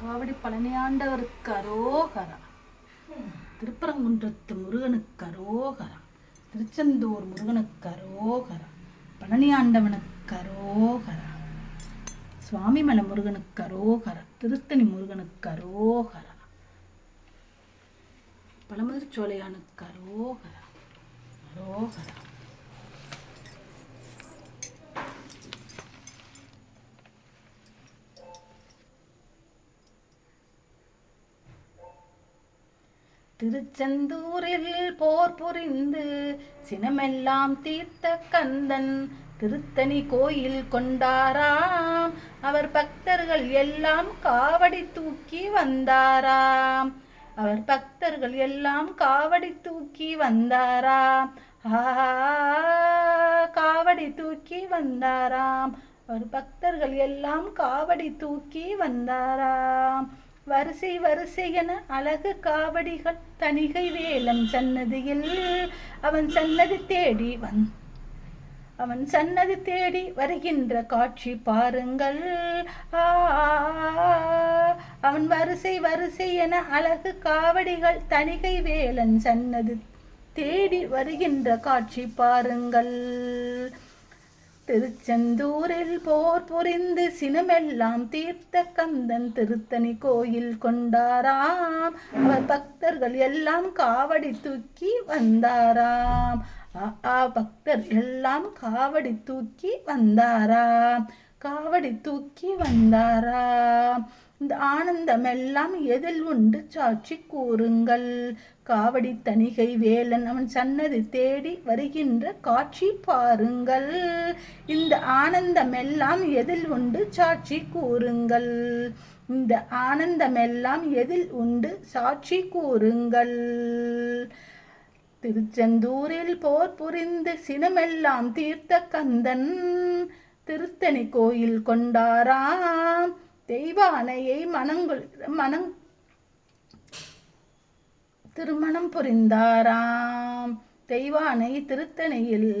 காவடி பழனியாண்டவருக்கு அரோகரா திருப்பரங்குன்றத்து முருகனுக்கு அரோகரா திருச்செந்தூர் முருகனுக்கு அரோகரா பழனியாண்டவனுக்கு அரோகரா சுவாமிமலை முருகனுக்கு அரோகரா திருத்தணி முருகனுக்கு அரோகரா பழமுதிர்ச்சோலையானுக்கு அரோகரா அரோகரா திருச்செந்தூரில் போர் புரிந்து சினமெல்லாம் தீர்த்த கந்தன் திருத்தணி கோயில் கொண்டாராம். அவர் பக்தர்கள் எல்லாம் காவடி தூக்கி வந்தாராம். அவர் பக்தர்கள் எல்லாம் காவடி தூக்கி வந்தாராம். காவடி தூக்கி வந்தாராம். அவர் பக்தர்கள் எல்லாம் காவடி தூக்கி வந்தாராம். வரிசை வரிசை என அழகு காவடிகள் தணிகை வேலம் சன்னதியில் அவன் சன்னதி தேடி வந் அவன் சன்னதி தேடி வருகின்ற காட்சி பாருங்கள். ஆ அவன் வரிசை வரிசை என அழகு காவடிகள் தணிகை வேலன் சன்னதி தேடி வருகின்ற காட்சி பாருங்கள். திருச்செந்தூரில் போர் புரிந்து சினமெல்லாம் தீர்த்த கந்தன் திருத்தணி கோயில் கொண்டாராம். அவர் பக்தர்கள் எல்லாம் காவடி தூக்கி வந்தாராம். ஆ பக்தர் எல்லாம் காவடி தூக்கி வந்தாராம். காவடி தூக்கி வந்தாராம். இந்த ஆனந்தம் எல்லாம் எதில் உண்டு? சாட்சி கூறுங்கள். காவடி தணிகை வேலன் அவன் சன்னதி தேடி வருகின்ற காட்சி பாருங்கள். இந்த ஆனந்தம் எல்லாம் எதில் உண்டு? சாட்சி கூறுங்கள். இந்த ஆனந்தம் எல்லாம் எதில் உண்டு? சாட்சி கூறுங்கள். திருச்செந்தூரில் போர் புரிந்து சினமெல்லாம் தீர்த்த கந்தன் திருத்தணி கோயில் கொண்டாராம். தெய்வானையை மனங்குள் மனங் திருமணம் புரிந்தாராம். தெய்வானை திருத்தணியில்